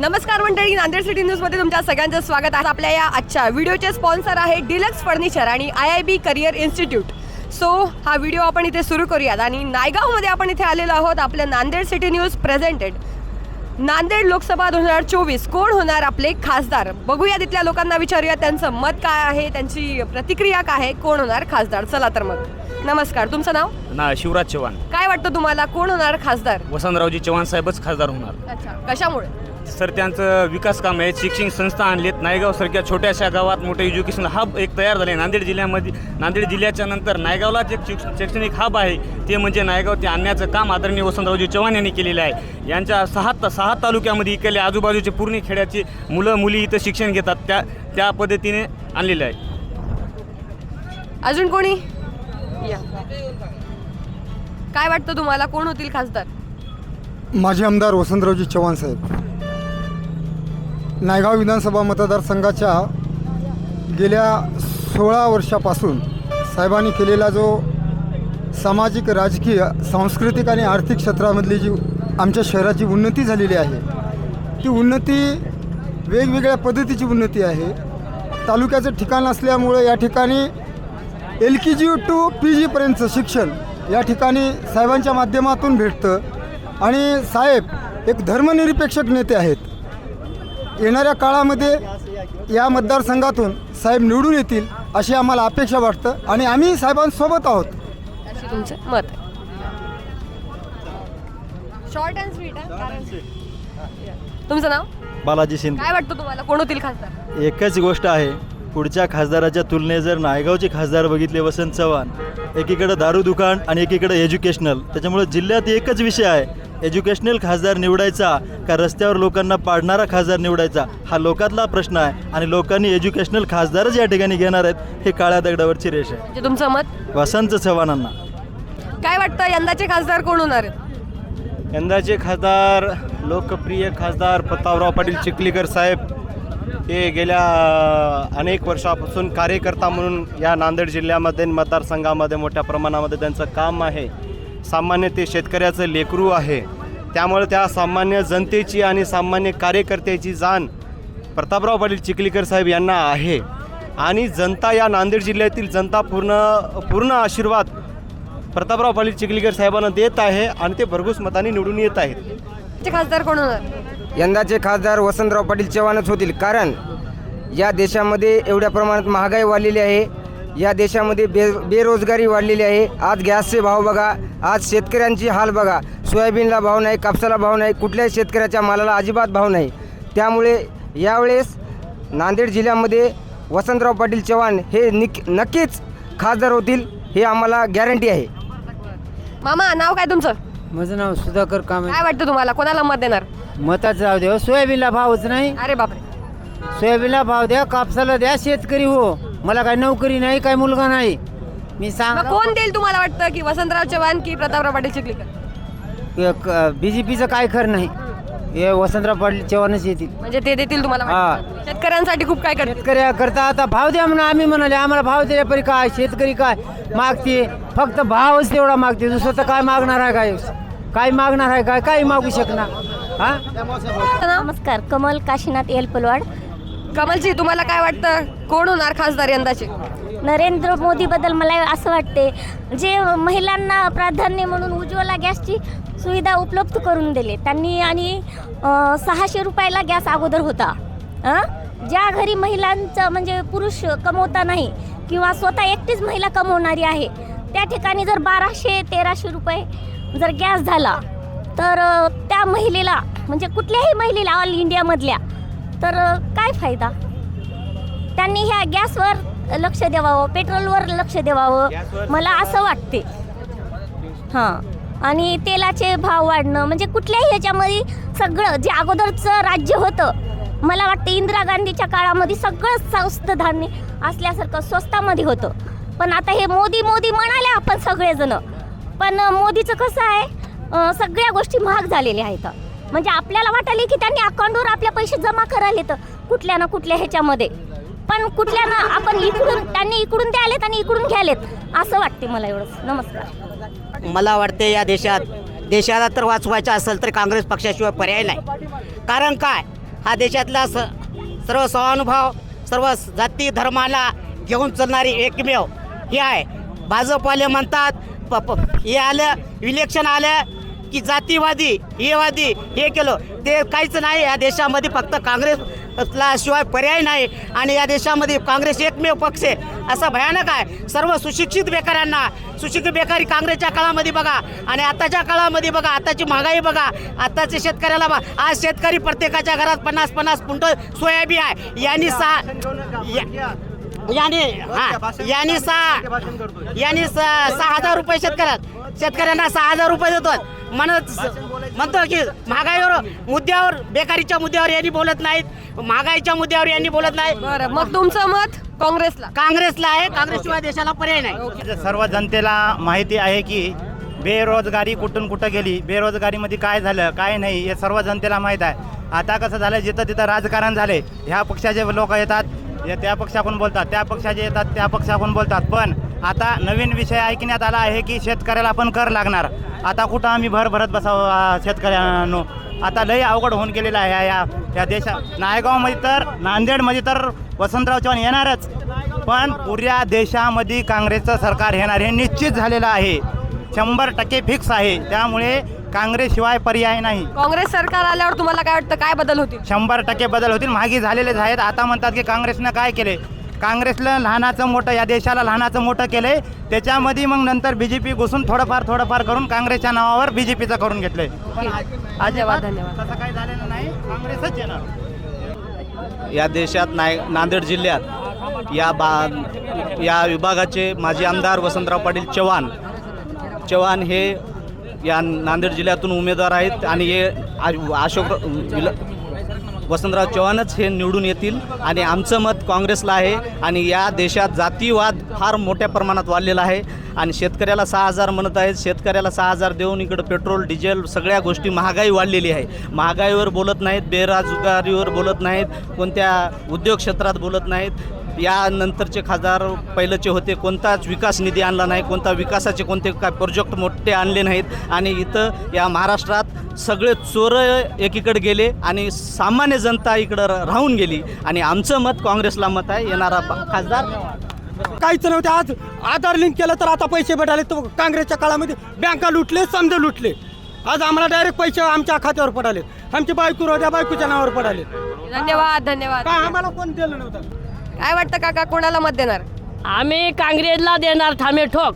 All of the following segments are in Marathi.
नमस्कार मंडळी नांदेड सिटी न्यूजमध्ये तुमच्या सगळ्यांचं स्वागत. आहे आपल्या या आजच्या व्हिडिओचे स्पॉन्सर आहे डिलक्स फर्निचर आणि I I B career institute. So हा व्हिडिओ आपण इथे सुरू करूयात आणि नायगावमध्ये आपण इथे आलेलो आहोत आपल्या Nanded city news presented. Nanded Lok Sabha दोन हजार चोवीस कोण होणार आपले खासदार? बघूया तिथल्या लोकांना विचारूया त्यांचं मत काय आहे त्यांची प्रतिक्रिया काय आहे कोण होणार खासदार? चला तर मग. नमस्कार तुमचं नाव? ना शिवराज चव्हाण. काय वाटतं तुम्हाला कोण होणार खासदार? वसंतरावजी चव्हाण साहेबच खासदार होणार. अच्छा कशामुळे? सर त्यांचं विकास काम आहे. शिक्षण संस्था आणलीत. नायगाव सारख्या छोट्याशा गावात मोठं एज्युकेशन हब एक तयार झाले नांदेड जिल्ह्यामध्ये नांदेड जिल्ह्याच्या नंतर नायगावलाच एक शिक्ष- शैक्षणिक हब आहे. ते म्हणजे नायगाव ते आणण्याचं काम आदरणीय वसंतरावजी चव्हाण यांनी केलेलं आहे. यांच्या सहा त- सहा तालुक्यामध्ये इकडले आजूबाजूचे पूर्ण खेड्याची मुलं मुली इथं शिक्षण घेतात. त्या त्या पद्धतीने आणलेलं आहे. अजून कोणी? या. काय वाटतं तुम्हाला? कोण होतील खासदार? माजी आमदार वसंतरावजी चव्हाण साहेब. नायगाव विधानसभा मतदारसंघाच्या गेल्या सोळा वर्षापासून साहेबांनी केलेला जो सामाजिक राजकीय सांस्कृतिक आणि आर्थिक क्षेत्रामधली जी आमच्या शहराची उन्नती झालेली आहे ती उन्नती वेगवेगळ्या पद्धतीची उन्नती आहे. तालुक्याचं ठिकाण असल्यामुळे या ठिकाणी L K G to P जीपर्यंतचं शिक्षण या ठिकाणी साहेबांच्या माध्यमातून भेटतं. आणि साहेब एक धर्मनिरपेक्षक नेते आहेत. येणाऱ्या काळामध्ये या मतदारसंघातून साहेब निवडून येतील अशी आम्हाला अपेक्षा वाटतं आणि आम्ही साहेबांसोबत आहोत. तुमचं मत शॉर्ट अँड स्वीट तुमचं नाव? बालाजी शिंदे. काय वाटतं तुम्हाला? कोण होतील खासदार? एकच गोष्ट आहे पुढच्या खासदाराच्या तुलनेत जर नायगावचे खासदार बघितले वसंत चव्हाण एकीकडे दारू दुकान आणि एकीकडे एज्युकेशनल त्याच्यामुळे जिल्ह्यात एकच विषय आहे एज्युकेशनल खासदार निवडायचा का रस्त्यावर लोकांना पाडणारा खासदार निवडायचा? हा लोकातला प्रश्न आहे आणि लोकांनी एज्युकेशनल खासदारच या ठिकाणी घेणार आहेत हे काळ्या दगडावरची रेष आहे. म्हणजे तुमचं मत? वसंत चव्हाणांना. काय वाटतं यंदाचे खासदार कोण होणार आहेत? यंदाचे खासदार लोकप्रिय खासदार प्रतापराव पाटील चिखलीकर साहेब. हे गेल्या अनेक वर्षापासून कार्यकर्ता म्हणून या नांदेड जिल्ह्यामध्ये आणि मतदारसंघामध्ये मोठ्या प्रमाणामध्ये त्यांचं काम आहे. सामान्य ते शेतकऱ्याचं लेकरू आहे. त्यामुळे त्या सामान्य जनतेची आणि सामान्य कार्यकर्त्याची जाण प्रतापराव पाटील चिखलीकर साहेब यांना आहे. आणि जनता या नांदेड जिल्ह्यातील जनता पूर्ण पूर्ण आशीर्वाद प्रतापराव पाटील चिखलीकर साहेबांना देत आहे आणि ते भरघोस मताने निवडून येत आहेत. चे खासदार कोण होणार? यंदाचे खासदार वसंतराव पाटील चव्हाणच होतील. कारण या देशामध्ये एवढ्या प्रमाणात महागाई वाढलेली आहे. या देशामध्ये बे बेरोजगारी वाढलेली आहे. आज गॅसचे भाव बघा. आज शेतकऱ्यांची हाल बघा. सोयाबीनला भाव नाही कापसाला भाव नाही कुठल्याही शेतकऱ्याच्या मालाला अजिबात भाव नाही. त्यामुळे यावेळेस नांदेड जिल्ह्यामध्ये वसंतराव पाटील चव्हाण हे निक नक्कीच खासदार होतील हे आम्हाला गॅरंटी आहे. मामा नाव काय तुमचं? माझं नाव सुधाकर कामे काय वाटतं तुम्हाला? कोणाला मत देणार? मताचं जाऊ द्या. सोयाबीनला भावच नाही. अरे बापरे. सोयाबीनला भाव द्या कापसाला द्या शेतकरी हो. मला काय नोकरी नाही काय मुलगा नाही. मी सांग कोण देईल तुम्हाला वाटतं की वसंतराव चव्हाण की प्रतापराव पाटील चिखलीकर? बी जे पीचं काय खरं नाही. हे वसंतराव पाटील चव्हाणच येतील. म्हणजे ते देतील तुम्हाला वाटतं? शेतकऱ्यांसाठी खूप काय करतील? शेतकऱ्या करता आता भाव द्या म्हणून आम्ही म्हणाले आम्हाला भाव दिल्या परी काय? शेतकरी काय मागते? फक्त भावच तेवढा मागते. दुसरं तर काय मागणार आहे काय? काय मागणार आहे काय? काही मागू शकणार. हा? नमस्कार. कमल काशीनाथ एलपलवाड. कमलजी तुम्हाला काय वाटतं? कोण होणार खासदार यंदाचे? नरेंद्र मोदीबद्दल मला असं वाटते जे महिलांना प्राधान्य म्हणून उज्ज्वला गॅसची सुविधा उपलब्ध करून दिली त्यांनी आणि सहाशे रुपयाला गॅस अगोदर होता. अं? ज्या घरी महिलांचं म्हणजे पुरुष कमवता नाही किंवा स्वतः एकटीच महिला कमवणारी आहे त्या ठिकाणी जर बाराशे तेराशे रुपये जर गॅस झाला तर त्या महिलेला म्हणजे कुठल्याही महिलेला ऑल इंडियामधल्या तर काय फायदा? त्यांनी ह्या गॅसवर लक्ष द्यावं पेट्रोलवर लक्ष द्यावं मला असं वाटते. हां. आणि तेलाचे भाव वाढणं म्हणजे कुठल्याही ह्याच्यामध्ये सगळं जे अगोदरचं राज्य होतं मला वाटतं इंदिरा गांधीच्या काळामध्ये सगळं स्वस्त धान्य असल्यासारखं स्वस्तामध्ये होतं. पण आता हे मोदी मोदी म्हणाले आपण सगळेजण. पण मोदीचं कसं आहे सगळ्या गोष्टी महाग झालेल्या आहेत. म्हणजे आपल्याला वाटले की त्यांनी अकाउंटवर आपले पैसे जमा करायला तर कुठल्या ना कुठल्या ह्याच्यामध्ये. पण कुठल्या ना आपण इकडून त्यांनी इकडून द्यालेत आणि इकडून घ्यालेत असं वाटते मला एवढंच. नमस्कार. मला वाटते या देशात देशाला तर वाचवायचं असेल तर काँग्रेस पक्षाशिवाय पर्याय नाही. कारण काय? हा देशातला स सर्व सहानुभाव सर्व जाती धर्माला घेऊन चालणारी एकमेव हे आहे. भाजपवाले म्हणतात हे आलं इलेक्शन आलं की जातीवादी हेवादी हे केलं. ते काहीच नाही या देशामध्ये फक्त काँग्रेसला शिवाय पर्याय नाही. आणि या देशामध्ये काँग्रेस एकमेव पक्ष आहे. असा भयानक आहे. सर्व सुशिक्षित बेकारांना सुशिक्षित बेकारी काँग्रेसच्या काळामध्ये बघा. आणि आताच्या काळामध्ये बघा आताची महागाई बघा. आताच्या शेतकऱ्याला बा आज शेतकरी प्रत्येकाच्या घरात पन्नास पन्नास क्विंटल सोयाबीन आहे. यांनी सहा याने हा. याने सहा याने सहा सहा हजार रुपये शेतकऱ्यात शेतकऱ्यांना सहा हजार रुपये देतो म्हणत म्हणतो की महागाईवर मुद्द्यावर बेकारीच्या मुद्द्यावर यांनी बोलत नाहीत. महागाईच्या मुद्द्यावर यांनी बोलत नाही. बरं मग तुमचं मत काँग्रेसला? काँग्रेसला आहे. काँग्रेसशिवाय देशाला पर्याय नाही. सर्व जनतेला माहिती आहे की बेरोजगारी कुठून कुठं गेली? बेरोजगारीमध्ये काय झालं काय नाही हे सर्व जनतेला माहीत आहे. आता कसं झालं जिथं तिथं राजकारण झाले ह्या पक्षाचे लोक येतात. हे त्या पक्षाकडून बोलतात त्या पक्षाचे येतात त्या पक्षाकडून बोलतात. पण आता नवीन विषय ऐकण्यात आला आहे की शेतकऱ्याला पण कर लागणार. आता कुठं आम्ही भर भरत बसावं शेतकऱ्यांनो? आता लई अवघड होऊन गेलेलं आहे या- या या देशा नायगावमध्ये तर नांदेडमध्ये तर वसंतराव चव्हाण येणारच. पण पुऱ्या देशामध्ये काँग्रेसचं सरकार येणार हे निश्चित झालेलं आहे. शंभर टक्के फिक्स आहे. त्यामुळे काँग्रेसशिवाय पर्याय नाही. काँग्रेस सरकार आल्यावर तुम्हाला काय वाटतं? काय बदल होतील? शंभर टक्के बदल होतील. मागे झालेलेच आहेत. आता म्हणतात की काँग्रेसनं काय केले? काँग्रेसला लहानाचं मोठं या देशाला लहानाचं मोठं केलंय. त्याच्यामध्ये मग नंतर बी जे पी घुसून थोडंफार थोडंफार करून काँग्रेसच्या नावावर बी जे पीचं करून घेतलंय. धन्यवाद धन्यवाद. तसं काही झालेलं नाही. काँग्रेसच येणार. या देशात नाय नांदेड जिल्ह्यात या बा या विभागाचे माजी आमदार वसंतराव पाटील चव्हाण. चव्हाण हे या नांदेड जिल्ह्यातून उमेदवार आहेत आणि हे अशोक वसंतराव चव्हाणच हे निवडून येतील आणि आमचं मत काँग्रेसला आहे आणि या देशात जातीवाद फार मोठ्या प्रमाणात वाढलेला आहे. आणि शेतकऱ्याला सहा हजार म्हणत आहेत. शेतकऱ्याला सहा हजार देऊन इकडं पेट्रोल डिझेल सगळ्या गोष्टी महागाई वाढलेली आहे. महागाईवर बोलत नाहीत बेरोजगारीवर बोलत नाहीत कोणत्या उद्योग क्षेत्रात बोलत नाहीत. यानंतरचे खासदार पहिलेचे होते. कोणताच विकास निधी आणला नाही. कोणता विकासाचे कोणते काय प्रोजेक्ट मोठे आणले नाहीत. आणि इथं या महाराष्ट्रात सगळे चोर एकीकडे गेले आणि सामान्य जनता इकडं राहून गेली. आणि आमचं मत काँग्रेसला मत आहे. येणारा खासदार काहीच नव्हते. आज आधार लिंक केलं तर आता पैसे भेटाले तो काँग्रेसच्या काळामध्ये बँका लुटले समजे लुटले. आज आम्हाला डायरेक्ट पैसे आमच्या खात्यावर पडाले आमची बायको रोजा बायकोच्या नावावर पडाले धन्यवाद धन्यवाद. काय आम्हाला कोण दिलं नव्हतं? काय वाटतं काका कोणाला मत देणार? आम्ही काँग्रेसला देणार थांबे ठोक.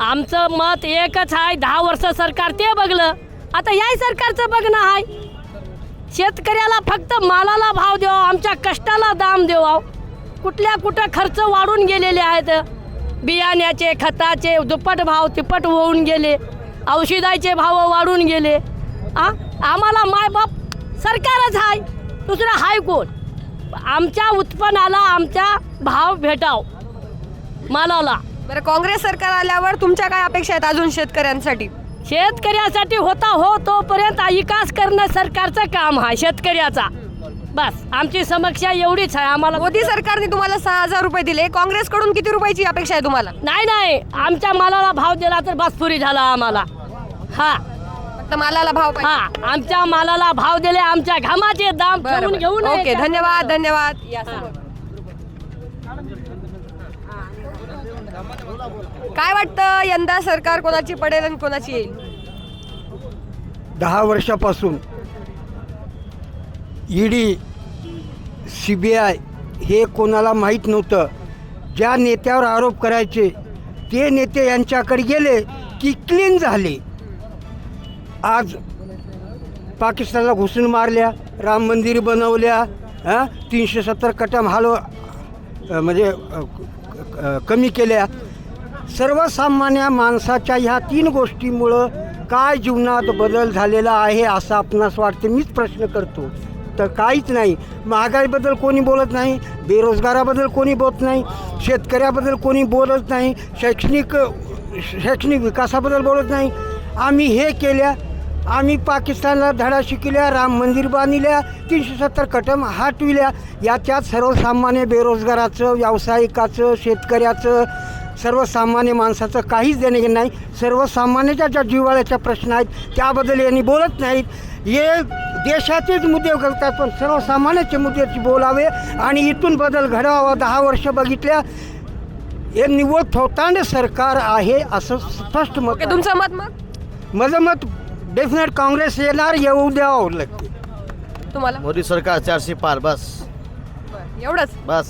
आमचं मत एकच आहे दहा वर्ष सरकार ते बघलं. आता याही सरकारचं बघणं आहे. शेतकऱ्याला फक्त मालाला भाव देवा आमच्या कष्टाला दाम देवा कुठल्या कुठं खर्च वाढून गेलेले आहेत. बियाण्याचे खताचे दुप्पट भाव तिप्पट होऊन गेले. औषधाचे भाव वाढून गेले. आ? आम्हाला मायबाप सरकारच आहे. दुसरं हाय कोण? आमच्या उत्पन्नाला आमचा भाव भेटाव. मालाला. बरं काँग्रेस सरकार आल्यावर तुमच्या काय अपेक्षा आहेत अजून शेतकऱ्यांसाठी? शेतकऱ्यासाठी होता हो तोपर्यंत विकास करणं सरकारचं काम आहे शेतकऱ्याचा. बस आमची समस्या एवढीच आहे. आम्हाला मोदी सरकारने तुम्हाला सहा हजार रुपये दिले. काँग्रेसकडून किती रुपयाची अपेक्षा आहे तुम्हाला? नाही नाही. आमच्या मालाला भाव दिला तर बस पुरी झाला आम्हाला. हा. फक्त मालाला भाव पाहिजे. हा आमच्या मालाला भाव दिले आमच्या घामाचे दाम बरं, ठेवून बरं. घेऊन ओके धन्यवाद धन्यवाद या. समोर. काय वाटतं यंदा सरकार कोणाची पडेल आणि कोणाची येईल दहा वर्षापासून ईडी सी बी आय हे कोणाला माहीत नव्हतं ज्या नेत्यावर आरोप करायचे ते नेते यांच्याकडे गेले की क्लीन झाले आज पाकिस्तानला घुसून मारल्या राम मंदिर बनवल्या हां? तीनशे सत्तर कटम हालो म्हणजे कमी केल्या. सर्वसामान्य माणसाच्या ह्या तीन गोष्टीमुळं काय जीवनात बदल झालेला आहे असं आपणास वाटते? मीच प्रश्न करतो. तर काहीच नाही. महागाईबद्दल कोणी बोलत नाही बेरोजगाराबद्दल कोणी बोलत नाही शेतकऱ्याबद्दल कोणी बोलत नाही शैक्षणिक शैक्षणिक विकासाबद्दल बोलत नाही. आम्ही हे केल्या आम्ही पाकिस्तानला धडा शिकल्या राम मंदिर बांधिल्या तीनशे सत्तर कटम हटविल्या. याच्यात सर्वसामान्य बेरोजगाराचं व्यावसायिकाचं शेतकऱ्याचं सर्वसामान्य माणसाचं काहीच देणे घेणं नाही. सर्वसामान्याच्या ज्या जिव्हाळ्याच्या प्रश्न आहेत त्याबद्दल यांनी बोलत नाहीत. हे देशाचेच मुद्दे करतात पण सर्वसामान्याचे मुद्द्याची बोलावे आणि इथून बदल घडावा दहा वर्ष बघितल्या. हे निव्वळ थोतांड सरकार आहे असं स्पष्ट मत. तुमचं मत मग? माझं मत डेफिनेट काँग्रेस येणार येऊ द्यावं लागते तुम्हाला? मोदी सरकार चारशे पार बस. बरं, एवढंच? बस.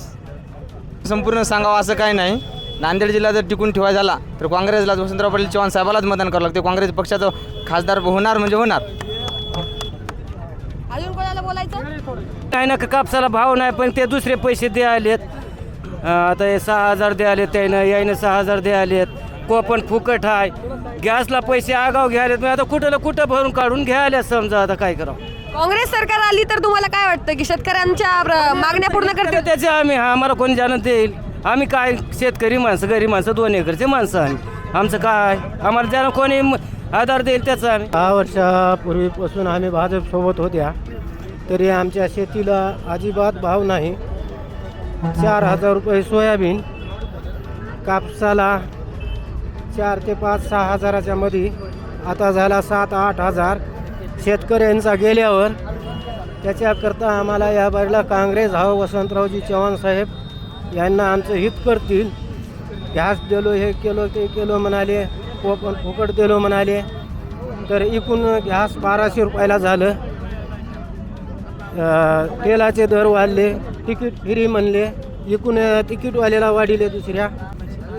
संपूर्ण सांगावं असं काही नाही. नांदेड जिल्हा जर टिकून ठेवायचा झाला तर काँग्रेसला वसंतराव पाटील चव्हाण साहेबालाच मतदान करावं लागते. काँग्रेस पक्षाचं खासदार होणार म्हणजे होणार. अजून कोणाला बोलायचं? काय ना कापसाला भाव नाही पण ते दुसरे पैसे द्यायलेत. आता हे सहा हजार द्यायलेत त्यानं यायनं सहा हजार द्यायलेत. कोपण फुकट आहे गॅसला पैसे आगाव घ्यायलेत. मग आता कुठं कुठं भरून काढून घ्यायला समजा. आता काय करावं? काँग्रेस सरकार आली तर तुम्हाला काय वाटतं की शेतकऱ्यांच्या प्र- मागण्या पूर्ण करते त्याचे आम्ही. हा आम्हाला कोणी जाणत देईल. आम्ही काय शेतकरी माणसं गरीब माणसं दोन एकरचे माणसं आम्ही. आमचं काय? आम्हाला ज्यानं कोणी म- आधार देईल त्याचा आम्ही. दहा वर्षापूर्वीपासून आम्ही भाजपसोबत होत्या. तरी आमच्या शेतीला अजिबात भाव नाही. चार हजार रुपये सोयाबीन कापसाला चार ते पाच सहा हजाराच्या मध्ये आता झाला सात आठ हजार. शेतकऱ्यांचा गेल्यावर त्याच्याकरता आम्हाला या बाजूला काँग्रेस हा वसंतरावजी चव्हाण साहेब यांना आमचं हित करतील. गॅस दिलो हे केलो ते केलो म्हणाले कोपण फुकट दिलो म्हणाले. तर एकूण गॅस बाराशे रुपयाला झालं. तेलाचे दर वाढले तिकीट फ्री म्हणले. एकूण तिकीटवाल्याला वाढिले दुसऱ्या.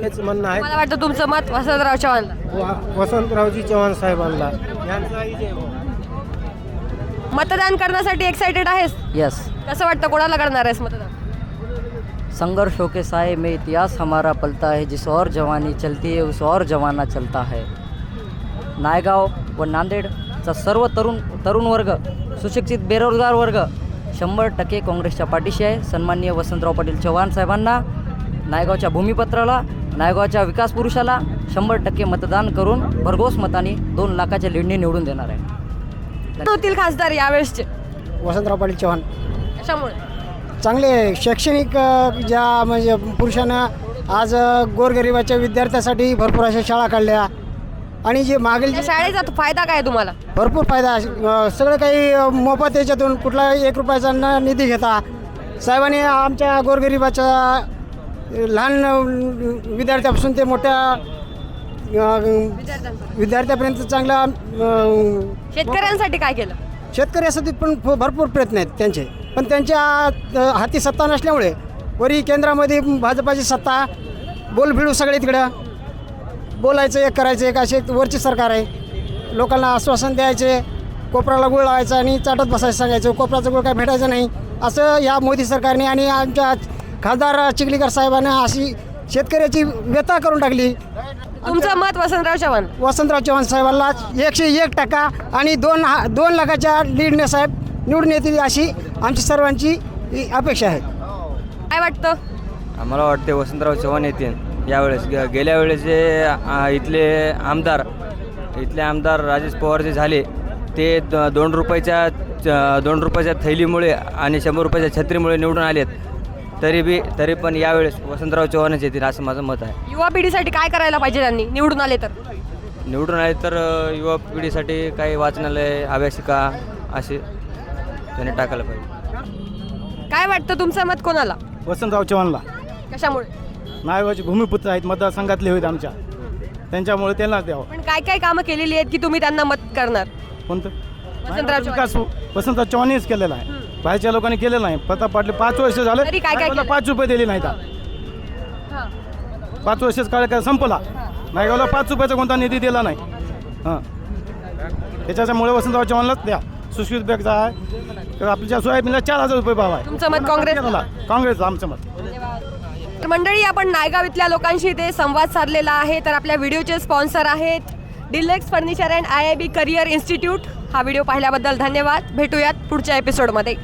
हेच म्हणणं आहे. मला वाटतं तुमचं मत वसंतराव चव्हाण? वा- वसंतरावजी चव्हाण साहेबांना. यांचाही जय हो. मतदान करण्यासाठी एक्साइटेड आहेस? यस कसं वाटतं? कोणाला करणार आहेस मतदान? संघर्षों के साए में इतिहास हमारा पलता है जिस और जवानी चलती है उस और जमाना चलता है। नायगाव व नांदेडचा सर्व तरुण तरुण वर्ग सुशिक्षित बेरोजगार वर्ग शंभर टक्के काँग्रेसच्या पाठीशी आहे. सन्माननीय वसंतराव पाटील चव्हाण साहेबांना नायगावच्या भूमिपत्राला नायगावच्या विकास पुरुषाला शंभर टक्के मतदान करून भरघोस मताने दोन लाखाच्या लीडने निवडून देणार आहे. होतील खासदार यावेळेसचे? वसंतराव पाटील चव्हाण. कशामुळे? चांगले शैक्षणिक अ, ज्या म्हणजे पुरुषानं आज अ, गोरगरिबाच्या विद्यार्थ्यासाठी भरपूर अशा शाळा काढल्या. आणि जे मागील शाळेचा फायदा काय आहे तुम्हाला? भरपूर फायदा अ, सगळं काही अ, मोफत याच्यातून कुठला एक रुपयाचा न निधी घेता साहेबांनी आमच्या गोरगरिबाच्या लहान विद्यार्थ्यापासून ते मोठ्या विद्यार्थ्यापर्यंत चांगला शेतकऱ्यांसाठी काय केलं? शेतकऱ्यासाठी पण भरपूर प्रयत्न आहेत त्यांचे. पण त्यांच्या हाती सत्ता नसल्यामुळे वरी केंद्रामध्ये भाजपाची सत्ता बोलभिडू सगळे तिकडं. बोलायचं एक करायचं एक असे वरची सरकार आहे. लोकांना आश्वासन द्यायचे कोपराला गुळ लावायचा आणि चाटत बसायचं सांगायचं कोपराचं गुळ काय भेटायचं नाही. असं या मोदी सरकारने आणि आमच्या खासदार चिखलीकर साहेबांना अशी शेतकऱ्याची व्यथा करून टाकली. तुमचं मत वसंतराव चव्हाण? वसंतराव चव्हाण साहेबांना एकशे एक टक्का आणि दोन हा दोन लाखाच्या लीडने साहेब निवडून येतील अशी आमची सर्वांची अपेक्षा आहे. काय वाटतं? आम्हाला वाटते वसंतराव चव्हाण येतील. यावेळेस गे गेल्या वेळेस जे आ, इथले आमदार इथले आमदार राजेश पवार जे झाले ते द दोन रुपयाच्या च- दोन रुपयाच्या थैलीमुळे आणि शंभर रुपयाच्या छत्रीमुळे निवडून आलेत. तरी बी तरी पण यावेळेस वसंतराव चव्हाणच येतील असं माझं मत आहे. युवा पिढीसाठी काय करायला पाहिजे त्यांनी? निवडून आले तर. निवडून आले तर अ, युवा पिढीसाठी काही वाचनालय अभ्यासिका असे त्याने टाकायला पाहिजे. काय वाटतं तुमचं मत कोणाला? वसंतराव चव्हाणला. कशामुळे? नायगावचे भूमिपुत्र आहेत मतदारसंघातले होते आमच्या. त्यांच्यामुळे त्यांनाच द्यावं. पण काय काय कामं केलेली आहेत की तुम्ही त्यांना मत करणार? कोणतं? वसंतराव चव्हाण. विकास वसंतराव चव्हाणीच केलेला आहे. बाहेरच्या लोकांनी केलेलं नाही. प्रताप पाटील पाच वर्ष झाले. तरी काय काय नायगावला केलं? पाच रुपये दिले नाहीत. हां. पाच वर्षच कार्यकाळ संपला. नायगावला पाच रुपयाचा कोणता निधी दिला नाही. हां. त्याच्यामुळे वसंतराव चव्हाणलाच द्या. सुश्रुत बॅगचा आहे. तर आपल्या सोयाबीनला चार हजार रुपये भाव आहे. तुमचं मत काँग्रेस काँग्रेस आमचं मत. तर मंडळी आपण नायगाव इथल्या लोकांशी ते संवाद साधलेला आहे. तर आपल्या व्हिडिओचे स्पॉन्सर आहेत. Deluxe furniture and I I B career institute. हा व्हिडिओ पाहिल्याबद्दल धन्यवाद. भेटूयात पुढच्या एपिसोडमध्ये